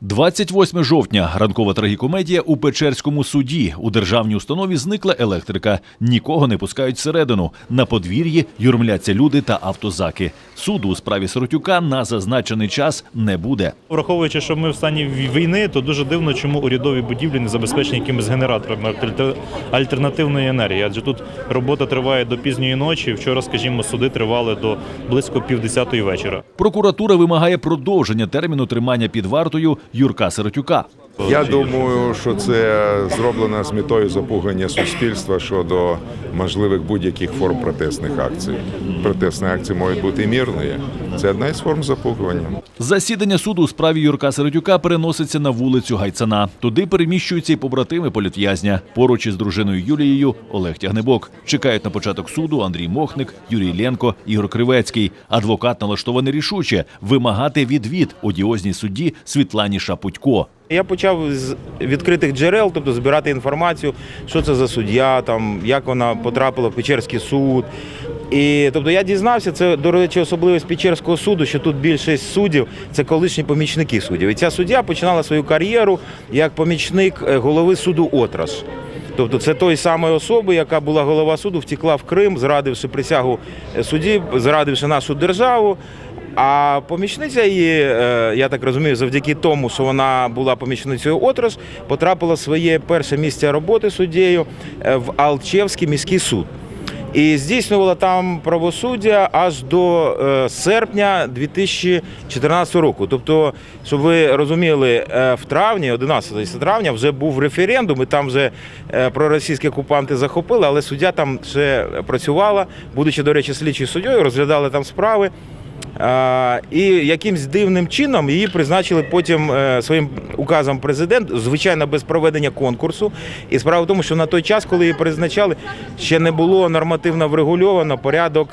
28 жовтня. Ранкова трагікомедія у Печерському суді. У державній установі зникла електрика. Нікого не пускають всередину. На подвір'ї юрмляться люди та автозаки. Суду у справі Соротюка на зазначений час не буде. Враховуючи, що ми в стані війни, то дуже дивно, чому урядові будівлі не забезпечені якимись генераторами альтернативної енергії. Адже тут робота триває до пізньої ночі. Вчора, скажімо, суди тривали до близько півдесятої вечора. Прокуратура вимагає продовження терміну тримання під вартою Юрка Сиротюка. Я думаю, що це зроблено з метою запугання суспільства щодо можливих будь-яких форм протестних акцій. Протестні акції можуть бути і мирні. Це одна із форм запугування. Засідання суду у справі Юрка Сиротюка переноситься на вулицю Гайцана. Туди переміщуються і побратими політв'язня. Поруч із дружиною Юлією Олег Тягнебок. Чекають на початок суду Андрій Мохник, Юрій Ленко, Ігор Кривецький. Адвокат налаштований рішуче вимагати відвід одіозній судді Світлані Шапутько. Я почав з відкритих джерел, тобто збирати інформацію, що це за суддя, там, як вона потрапила в Печерський суд. І тобто я дізнався, це, до речі, особливість Печерського суду, що тут більшість суддів це колишні помічники суддів. І ця суддя починала свою кар'єру як помічник е, голови суду Отраш. Тобто це той самої особи, яка була голова суду, втекла в Крим, зрадивши присягу е, судді, зрадивши нашу державу. А помічниця її, е, я так розумію, завдяки тому, що вона була помічницею Отраш, потрапила своє перше місце роботи суддєю е, в Алчевський міський суд. І здійснювала там правосуддя аж до е, серпня 2014 року. Тобто, щоб ви розуміли, в травні, 11 травня, вже був референдум, і там вже проросійські окупанти захопили, але суддя там ще працювала, будучи, до речі, слідчою суддєю, розглядали там справи. І якимсь дивним чином її призначили потім е, своїм указом президент, звичайно, без проведення конкурсу. І справа в тому, що на той час, коли її призначали, ще не було нормативно врегульовано порядок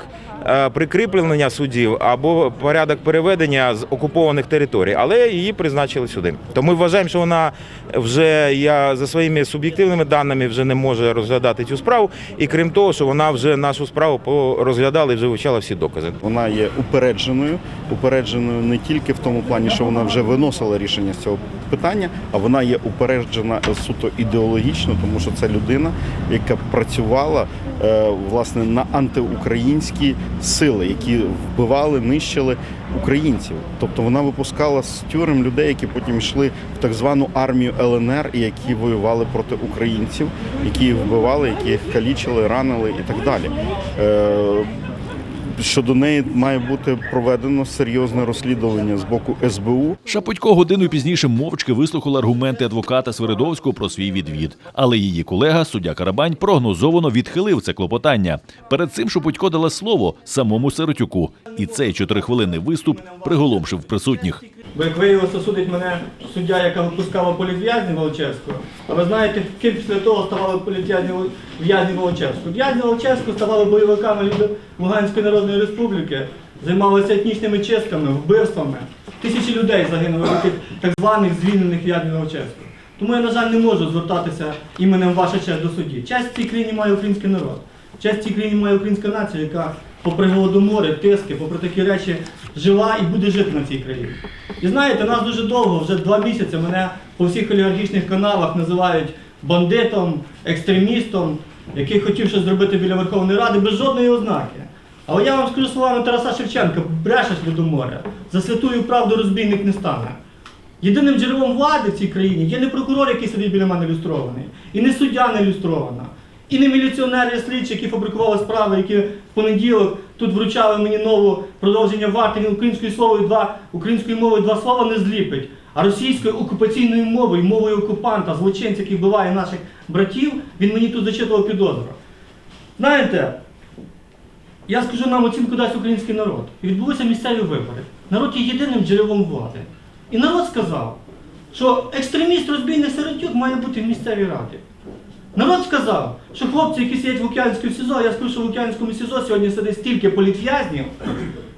прикріплення суддів або порядок переведення з окупованих територій, але її призначили сюди. Тому ми вважаємо, що вона вже я за своїми суб'єктивними даними вже не може розглядати цю справу. І крім того, що вона вже нашу справу розглядала і вже вивчала всі докази. Вона є упередженою, упередженою не тільки в тому плані, що вона вже виносила рішення з цього питання, а вона є упереджена суто ідеологічно, тому що це людина, яка працювала е, власне на антиукраїнські сили, які вбивали, нищили українців. Тобто вона випускала з тюрем людей, які потім йшли в так звану армію ЛНР і які воювали проти українців, які їх вбивали, які їх калічили, ранили і так далі. Щодо неї має бути проведено серйозне розслідування з боку СБУ. Шапотько годину пізніше мовчки вислухала аргументи адвоката Свиридовського про свій відвід. Але її колега, суддя Карабань, прогнозовано відхилив це клопотання. Перед цим Шапотько дала слово самому Сиротюку. І цей чотирихвилинний виступ приголомшив присутніх. Бо як виявилося, судить мене суддя, яка випускала політв'язнів Волочевського. А ви знаєте, ким після того ставали політв'язні в'язні Волочевського? В'язні Волочевського ставали бойовиками Луганської Народної Республіки, займалися етнічними чистками, вбивствами. Тисячі людей загинули від тих так званих звільнених в'язнів Волочевського. Тому я, на жаль, не можу звертатися іменем ваша честь до судді. Честь в цій країні має український народ. Честь в цій країні має українська нація, яка попри голодомори, тиски, попри такі речі жила і буде жити на цій країні. І знаєте, нас дуже довго, вже два місяці мене по всіх олігархічних каналах називають бандитом, екстремістом, який хотів щось зробити біля Верховної Ради без жодної ознаки. Але я вам скажу словами Тараса Шевченка, брешеш Людоморе, за святую правду розбійник не стане. Єдиним джерелом влади в цій країні є не прокурор, який сидить біля мене люстрований, і не суддя не люстрована, і не міліціонери слідчі, які фабрикували справи, які в понеділок тут вручали мені нову продовження варти він українською словою два українською мовою два слова не зліпить. А російською окупаційною мовою, мовою окупанта, злочинця, який вбиває наших братів, він мені тут зачитував підозру. Знаєте, я скажу нам оцінку дасть український народ. І відбулися місцеві вибори. Народ є єдиним джерелом влади. І народ сказав, що екстреміст розбійник Сиротюк має бути в місцевій раді. Народ сказав, що хлопці, які сидять в Лук'янському СІЗО, я скажу, що в Лук'янському СІЗО сьогодні сидить стільки політв'язнів,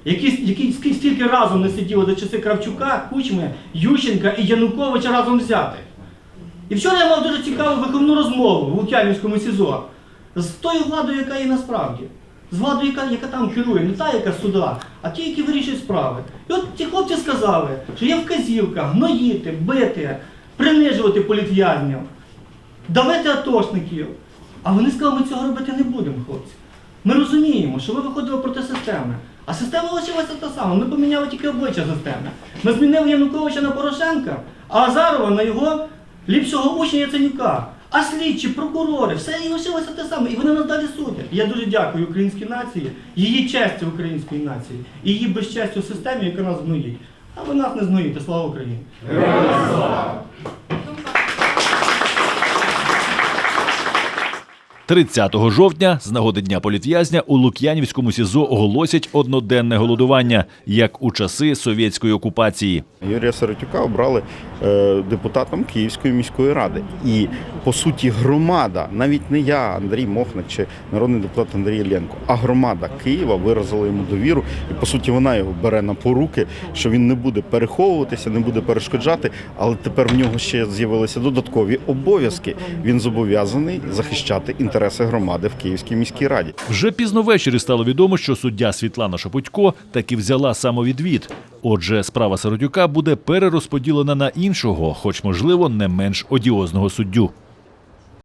які, які стільки разом не сиділи до часи Кравчука, Кучми, Ющенка і Януковича разом взятих. І вчора я мав дуже цікаву виховну розмову в Лук'янівському СІЗО з тою владою, яка є насправді. з владою, яка, яка там керує, не та, яка суда, а ті, які вирішують справи. І от ці хлопці сказали, що є вказівка гноїти, бити, принижувати політв'язнів, давити атошників. А вони сказали, ми цього робити не будемо, хлопці. Ми розуміємо, що ви виходили проти системи. А система лишилася та сама. Ми поміняли тільки обличчя системи. Ми змінили Януковича на Порошенка, а Азарова на його ліпшого учня Яценюка. А слідчі, прокурори, все і лишилося те саме. І вони нас далі судять. Я дуже дякую українській нації, її честі української нації і її безчестю системі, яка нас гноїть. А ви нас не згноїте. Слава Україні! 30 жовтня з нагоди Дня політв'язня у Лук'янівському СІЗО оголосять одноденне голодування, як у часи совєтської окупації. Юрія Сиротюка обрали е, депутатом Київської міської ради. І по суті, громада, навіть не я, Андрій Мохник чи народний депутат Андрій Іллєнко, а громада Києва виразила йому довіру. І по суті, вона його бере на поруки, що він не буде переховуватися, не буде перешкоджати. Але тепер в нього ще з'явилися додаткові обов'язки. Він зобов'язаний захищати інтереси громади в Київській міській раді. Вже пізно ввечері стало відомо, що суддя Світлана Шапутько таки взяла самовідвід. Отже, справа Сиротюка буде перерозподілена на іншого, хоч можливо не менш одіозного суддю.